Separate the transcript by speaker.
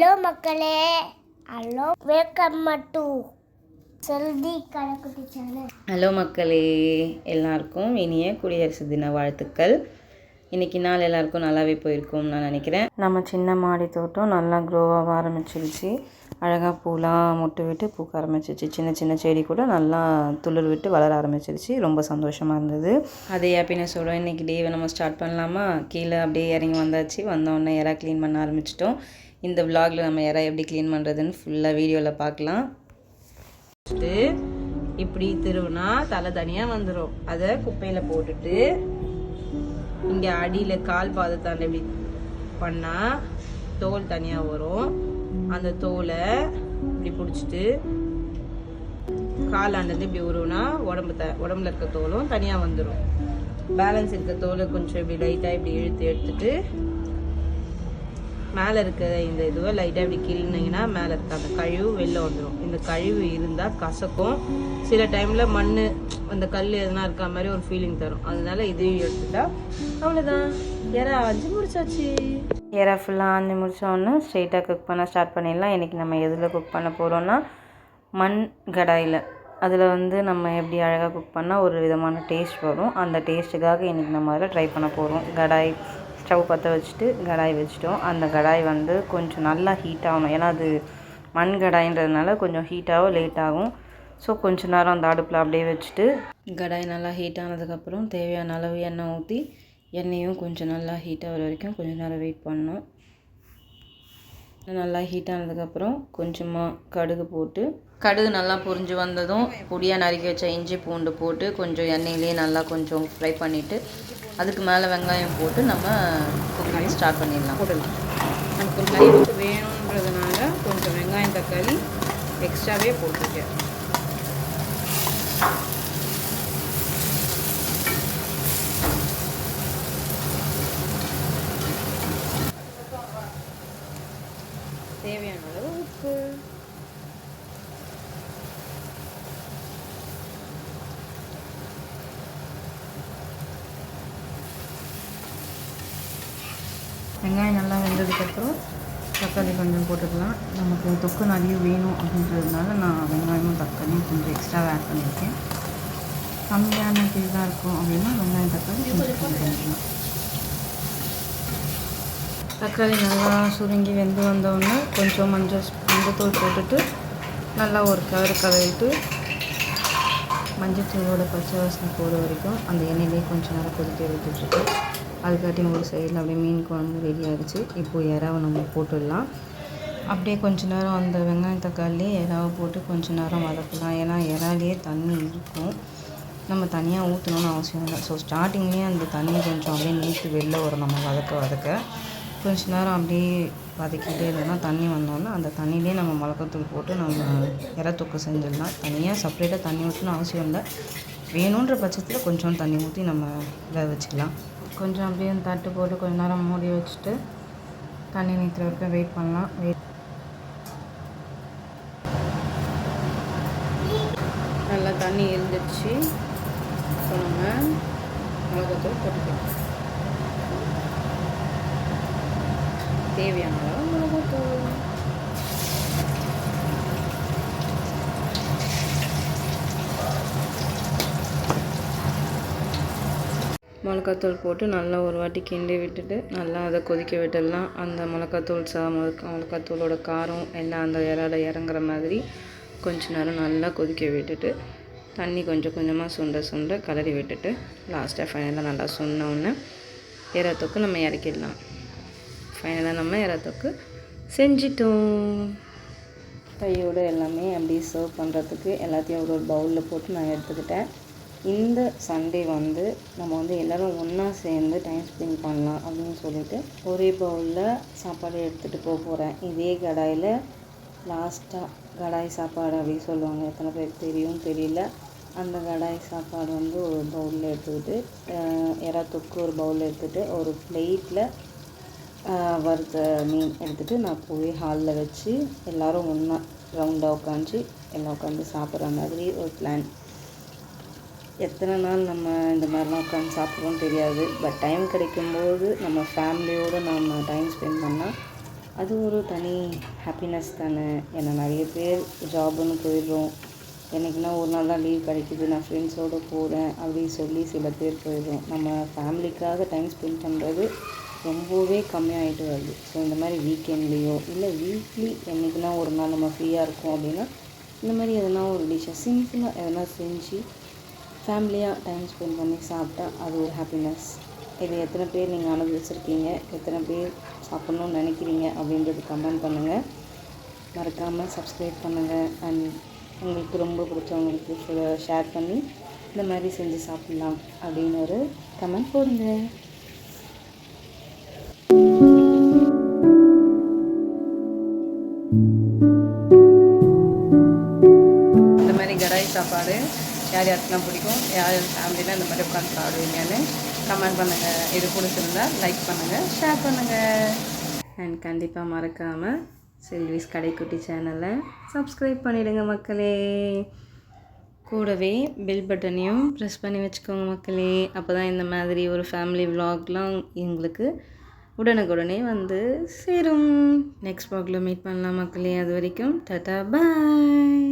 Speaker 1: Hello மக்களே. Hello welcome to செல்தி கணக்குட்டி சேனல்
Speaker 2: ஹலோ மக்களே எல்லாருக்கும் இனிய குடியரசு தின வாழ்த்துக்கள். இன்றைக்கி நாள் எல்லாருக்கும் நல்லாவே போயிருக்கும்னு நான் நினைக்கிறேன். நம்ம சின்ன மாடி தோட்டம் நல்லா க்ரோவாக ஆரம்பிச்சிருச்சு. அழகாக பூலாம் மொட்டு விட்டு பூக்க ஆரம்பிச்சிருச்சு. சின்ன சின்ன செடி கூட நல்லா துளிர் விட்டு வளர ஆரம்பிச்சிருச்சு. ரொம்ப சந்தோஷமாக இருந்தது. அதே ஹாப்பினஸோட இன்றைக்கி டேவை நம்ம ஸ்டார்ட் பண்ணலாமா? கீழே அப்படியே இறங்கி வந்தாச்சு. வந்தோடனே இறா க்ளீன் பண்ண ஆரம்பிச்சிட்டோம். இந்த விலாகில் நம்ம இறா எப்படி க்ளீன் பண்ணுறதுன்னு ஃபுல்லாக வீடியோவில் பார்க்கலாம். இப்படி திருவுனா தலை தனியாக வந்துடும் அதை குப்பையில் போட்டுட்டு இங்கே அடியில் கால் பாதத்தாண்ட இப்படி பண்ணால் தோல் தனியாக வரும். அந்த தோலை இப்படி பிடிச்சிட்டு காலாண்டது இப்படி உருவுனா உடம்பு த உடம்புல இருக்க தோலும் தனியாக வந்துடும் பேலன்ஸ் இருக்க தோலை கொஞ்சம் இப்படி லைட்டாக இப்படி இழுத்து எடுத்துட்டு மேலே இருக்கிற இந்த இதுவை லைட்டாக இப்படி கிள்ளினீங்கன்னா மேலே இருக்க அந்த கழிவு வெளில வந்துடும் இந்த கழிவு இருந்தால் கசக்கும். சில டைமில் மண் அந்த கல் எதுனா இருக்க மாதிரி ஒரு ஃபீலிங் தரும். அதனால இதையும் எடுத்துட்டா அவ்வளோதான் ஏறா அஞ்சு முடிச்சாச்சு. ஏறா ஃபுல்லாக அஞ்சு முடிச்சோன்னு ஸ்ட்ரெயிட்டாக குக் பண்ண ஸ்டார்ட் பண்ணிடலாம். இன்றைக்கி நம்ம எதில் குக் பண்ண போகிறோன்னா மண் கடாயில். அதில் வந்து நம்ம எப்படி அழகாக குக் பண்ணால் ஒரு விதமான டேஸ்ட் வரும். அந்த டேஸ்ட்டுக்காக இன்றைக்கி நம்ம அதில் ட்ரை பண்ண போகிறோம் கடாய் ஸ்டவ் பற்ற வச்சுட்டு கடாய் வச்சுட்டோம். அந்த கடாய் வந்து கொஞ்சம் நல்லா ஹீட் ஆகணும். ஏன்னா அது மண் கடாயின்றதுனால கொஞ்சம் ஹீட்டாகவும் லேட் ஆகும். ஸோ கொஞ்ச நேரம் அந்த அடுப்பில் அப்படியே வச்சுட்டு கடாய் நல்லா ஹீட் ஆனதுக்கப்புறம் தேவையான அளவு எண்ணெய் ஊற்றி எண்ணெயும் கொஞ்சம் நல்லா ஹீட் ஆகிற வரைக்கும் கொஞ்சம் நேரம் வெயிட் பண்ணணும். நல்லா ஹீட் ஆனதுக்கப்புறம் கொஞ்சமாக கடுகு போட்டு கடுகு நல்லா பொரிஞ்சு வந்ததும் பொடியாக நறுக்கி வச்ச இஞ்சி பூண்டு போட்டு கொஞ்சம் எண்ணெயிலே நல்லா கொஞ்சம் ஃப்ரை பண்ணிவிட்டு அதுக்கு மேலே வெங்காயம் போட்டு நம்ம குக்கிங் ஸ்டார்ட் பண்ணிடலாம். போடலாம். நமக்கு லைட் வேணுன்றதுனால கொஞ்சம் வெங்காயம் தக்காளி எக்ஸ்ட்ராவே போட்டுருக்கேன். தேவையான அளவு உப்பு. வெங்காயம் நல்லா வெந்ததுக்கப்புறம் தக்காளி கொஞ்சம் போட்டுக்கலாம். நமக்கு தொக்கு நிறைய வேணும் அப்படின்றதுனால நான் வெங்காயமும் தக்காளியும் கொஞ்சம் எக்ஸ்ட்ரா ஆட் பண்ணியிருக்கேன். கம்மியான இதாக இருக்கும் அப்படின்னா வெங்காயம் தக்காளி கொஞ்சம் பண்ணிக்கலாம் தக்காளி நல்லா சுருங்கி வெந்து வந்தோடனே கொஞ்சம் மஞ்சள் மஞ்சத்தூள் போட்டுட்டு நல்லா ஒரு கலர் மஞ்சள் மஞ்சத்தூளோட பச்சை வாசனை போகிற வரைக்கும் அந்த எண்ணெயிலே கொஞ்சம் நேரம் கொதிக்க விட்டுட்டுருக்கேன் அதுக்காட்டி ஒரு சைடில் அப்படியே மீன் குழம்பு ரெடி ஆகிடுச்சு இப்போது இறாவை நம்ம போட்டுடலாம். அப்படியே கொஞ்ச நேரம் அந்த வெங்காயம் தக்காளியே இறாவை போட்டு கொஞ்ச நேரம் வதக்கலாம். ஏன்னா இறாலேயே தண்ணி இருக்கும். நம்ம தனியாக ஊற்றணும்னு அவசியம் இல்லை. ஸோ ஸ்டார்டிங்லேயே அந்த தண்ணி கொஞ்சம் அப்படியே நீட்டு வெளில வரும். நம்ம வதக்க வதக்க. கொஞ்ச நேரம் அப்படியே வதக்கிட்டே இருந்தோம்னா தண்ணி வந்தோன்னா அந்த தண்ணியிலே நம்ம மிளகாத்தூள் போட்டு நம்ம இறத்தொக்கு செஞ்சிடலாம். தனியாக செப்பரேட்டாக தண்ணி ஊற்றணும்னு அவசியம் இல்லை. வேணுன்ற பட்சத்தில் கொஞ்சம் தண்ணி ஊற்றி நம்ம வேக வச்சுக்கலாம். கொஞ்சம் அப்படியே தட்டு போட்டு கொஞ்ச நேரம் மூடி வச்சுட்டு தண்ணி நீக்கிற வரைக்கும் வெயிட் பண்ணலாம். வெயிட் நல்லா தண்ணி இருந்துச்சு இப்போ நம்ம மிளகாத்தூள் போட்டுக்கலாம். தேவையான அளவு மிளகாத்தூள். மிளகாத்தூள் போட்டு நல்லா ஒரு வாட்டி கிண்டி விட்டுட்டு நல்லா அதை கொதிக்க விட்டுடலாம். அந்த மிளகாத்தூள் சா மிளகாத்தூளோட காரம் எல்லாம் அந்த இறால இறங்குற மாதிரி கொஞ்ச நேரம் நல்லா கொதிக்க விட்டுட்டு தண்ணி கொஞ்சம் கொஞ்சமாக சுண்ட சுண்ட கலரி விட்டுட்டு லாஸ்ட்டாக ஃபைனலாக நல்லா சொன்னோடனே இறத்தொக்கு நம்ம இறக்கிடலாம். ஃபைனலாக நம்ம இறத்தொக்கு செஞ்சிட்டோம். கையோடு எல்லாமே அப்படியே சர்வ் பண்ணுறதுக்கு எல்லாத்தையும் ஒரு ஒரு பவுலில் போட்டு நான் எடுத்துக்கிட்டேன். இந்த சண்டே வந்து நம்ம வந்து எல்லோரும் ஒன்றா சேர்ந்து டைம் ஸ்பெண்ட் பண்ணலாம் அப்படின்னு சொல்லிட்டு ஒரே பவுலில் சாப்பாடு எடுத்துகிட்டு போக போகிறேன் இதே கடாயில் லாஸ்ட்டாக கடாய் சாப்பாடு அப்படின்னு சொல்லுவாங்க. எத்தனை பேருக்கு தெரியும் தெரியல. அந்த கடாய் சாப்பாடு வந்து ஒரு பவுலில் எடுத்துக்கிட்டு அஹ், தொக்கு ஒரு பவுலில் எடுத்துகிட்டு ஒரு பிளேட்டில் வறுத்த மீன் எடுத்துகிட்டு நான் போய் ஹாலில் வச்சு எல்லோரும் ஒன்றா ரவுண்டாக உட்காந்து எல்லாம் உட்காந்து சாப்பிட்ற மாதிரி ஒரு பிளான் எத்தனை நாள் நம்ம இந்த மாதிரிலாம் உட்காந்து சாப்பிட்றோம் தெரியாது. பட் டைம் கிடைக்கும்போது நம்ம ஃபேமிலியோடு நம்ம டைம் ஸ்பெண்ட் பண்ணால் அது ஒரு தனி ஹாப்பினஸ் தானே. ஏன்னா நிறைய பேர் ஜாப்புன்னு போயிடுறோம். எனக்குன்னா ஒரு நாள் தான் லீவ் கிடைக்குது. நான் ஃப்ரெண்ட்ஸோடு போகிறேன் அப்படின்னு சொல்லி சில பேர் போயிடுறோம். நம்ம ஃபேமிலிக்காக டைம் ஸ்பெண்ட் பண்ணுறது ரொம்பவே கம்மியாகிட்டு வருது. ஸோ இந்த மாதிரி வீக்கெண்ட்லேயோ இல்லை வீக்லி என்றைக்குனா ஒரு நாள் நம்ம ஃப்ரீயாக இருக்கோம் அப்படின்னா இந்த மாதிரி எதனா ஒரு டிஷ்ஷை சிம்பிளாக எதனா செஞ்சு ஃபேமிலியாக டைம் ஸ்பெண்ட் பண்ணி சாப்பிட்டா அது ஒரு ஹாப்பினஸ் இது எத்தனை பேர் நீங்கள் அனுபவிச்சிருக்கீங்க? எத்தனை பேர் சாப்பிட்ணுன்னு நினைக்கிறீங்க? அப்படின்றது கமெண்ட் பண்ணுங்கள் மறக்காமல் சப்ஸ்கிரைப் பண்ணுங்கள் அண்ட் உங்களுக்கு ரொம்ப பிடிச்சவங்களுக்கு ஷேர் பண்ணி இந்த மாதிரி செஞ்சு சாப்பிட்லாம் அப்படின்னு ஒரு கமெண்ட் போடுங்க. இந்த மாதிரி கடாய் சாப்பாடு யார் யாருக்கெல்லாம் பிடிக்கும் யார் யார் ஃபேமிலியில் இந்த மாதிரி உட்காந்து சாப்பிடுவீங்கன்னு கமெண்ட் பண்ணுங்கள் இது பிடிச்சிருந்தா லைக் பண்ணுங்கள் ஷேர் பண்ணுங்கள் அண்ட் கண்டிப்பாக மறக்காமல் செல்விஸ் கடைக்குட்டி சேனலை சப்ஸ்கிரைப் பண்ணிவிடுங்க மக்களே. கூடவே பெல் பட்டனையும் ப்ரெஸ் பண்ணி வச்சுக்கோங்க மக்களே. அப்போ தான் இந்த மாதிரி ஒரு ஃபேமிலி விலாக்லாம் எங்களுக்கு உடனுக்குடனே வந்து சேரும். நெக்ஸ்ட் வ்ளாகில் மீட் பண்ணலாம் மக்களே. அது வரைக்கும் டாட்டா பாய்